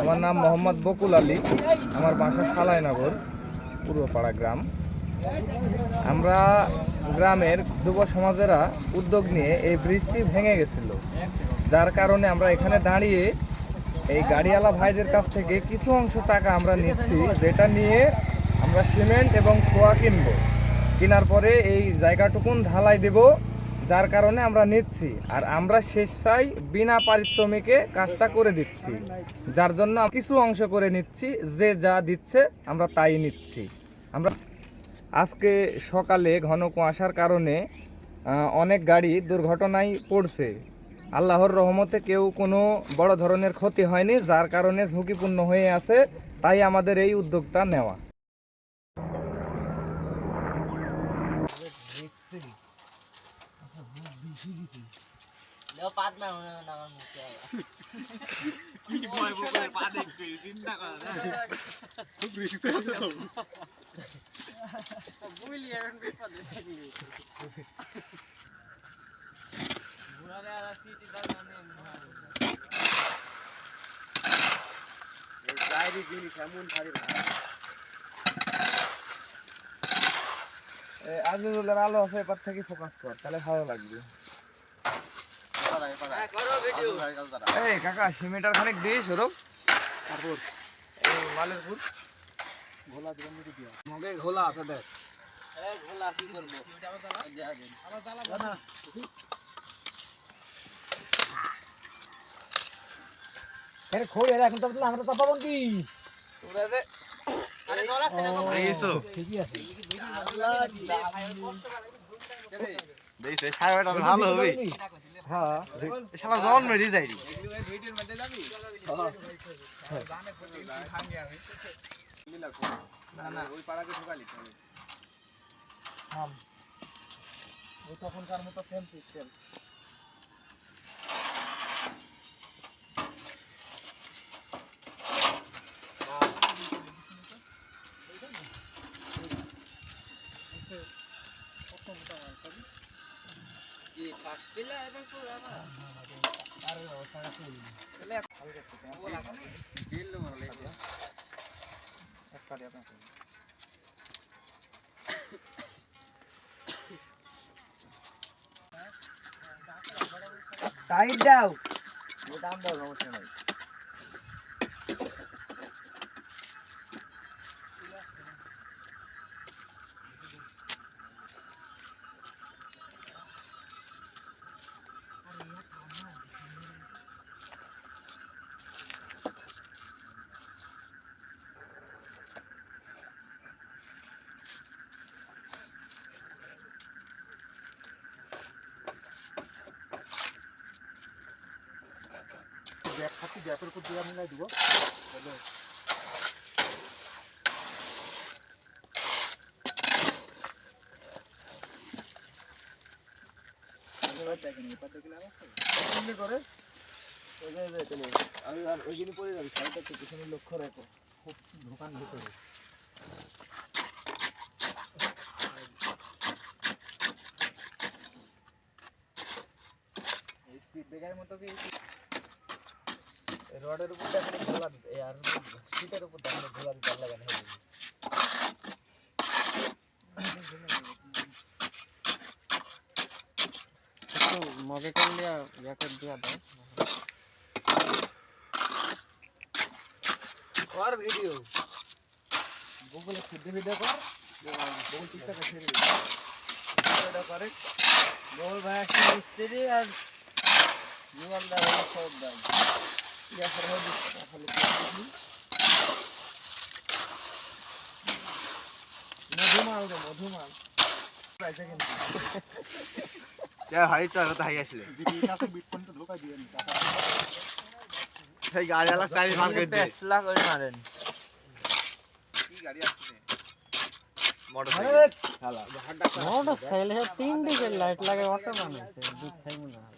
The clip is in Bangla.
আমার নাম মোহাম্মদ বকুল আলী। আমার বাসা সালাইনগর, পূর্বপাড়া গ্রাম। আমরা গ্রামের যুব সমাজেরা উদ্যোগ নিয়ে এই ব্রিজটি ভেঙে গেছিল। যার কারণে আমরা এখানে দাঁড়িয়ে এই গাড়িওয়ালা ভাইদের কাছ থেকে কিছু অংশ টাকা আমরা নিচ্ছি, যেটা নিয়ে আমরা সিমেন্ট এবং খোয়া কিনবো। কেনার পরে এই জায়গাটুকুন ঢালাই দেব। যার কারণে আমরা নিচ্ছি আর আমরা শেষাই বিনা পারিশ্রমিকে কাজটা করে দিচ্ছি। যার জন্য কিছু অংশ করে নিচ্ছি, যে যা দিচ্ছে আমরা তাই নিচ্ছি। আমরা আজকে সকালে ঘন কুয়াশার কারণে অনেক গাড়ি দুর্ঘটনায় পড়ছে। আল্লাহর রহমতে কেউ কোনো বড় ধরনের ক্ষতি হয়নি, যার কারণে ঝুঁকিপূর্ণ হয়ে আছে, তাই আমাদের এই উদ্যোগটা নেওয়া। পাত মারো না আমার মুখে বুঝলি এখন বিপদে থাকি ঘুরালে আর সিটি দাও না আজিজুলের আলো আছে এবার থেকে ফোকাস কর তাহলে ভালো লাগবে। এই কাকা সিমেন্টার খানিক দিস ওরম। তারপর এই মালেরপুর। ঘোলা দিলাম দিয়া মগে ঘোলা আছে দেখ। এই ঘোলা কি করব খোল এরা এখন তো আমরা তো পাবো কি? তোরা আরে ফেলে ঠিকই আছে। ভালো হবে শালা জন মেরি যাই ভিডিওর মধ্যে যাবি জানে প্রতি ভাঙি আমি মিলা না না ওই পাড়াকে ঢোকালি তবে থাম ওই তখনকার মতো সেম সিস্টেম কি পাস দিলা এবার পুরো আবার জেল মারলে একটা দিয়ে আপনাকে টাইট দাও দাম দাও সমস্যা নাই গ্যাপ থাকি গ্যাপের উপর দিয়ে মিলাই দিব। এমনি করে? আমি আর ওই দিনই পড়ে যাবি একটু পিছনে লক্ষ্য রাখো। খুব দোকান ভিতরে স্পিড ব্রেকারের মতো কি? রডের উপর দেখালে ঘোলা দিতে আর সিটের উপর দেখালে ঘোলা দিতে লাগানো হবে মগে করলে জ্যাকেট দিয়া দাও। কর ভিডিও গুগলে খুদে ভিডিও কর গুগল টিকটকে ছেড়ে এটা করে। গোল ভাই একটা মিস্ত্রি আর জুয়াল দা হলো সব দাই ইয়া করে হবে খালি মধুমাল রে মধুমাল পাইছে কিন্তু যা হাইটটা কথা হাই আসলে যদি কাছে বিট পয়েন্ট ঢোকাই দিবেন টাকা সেই গাড়িওয়ালা চাবি মার করে দে টেসলা করে মারেন কি গাড়ি আসছে মোটর আরে শালা মোটর সাইকেলে তিন দিকে লাইট লাগে অটো বানাইছে দুধ খাই মনে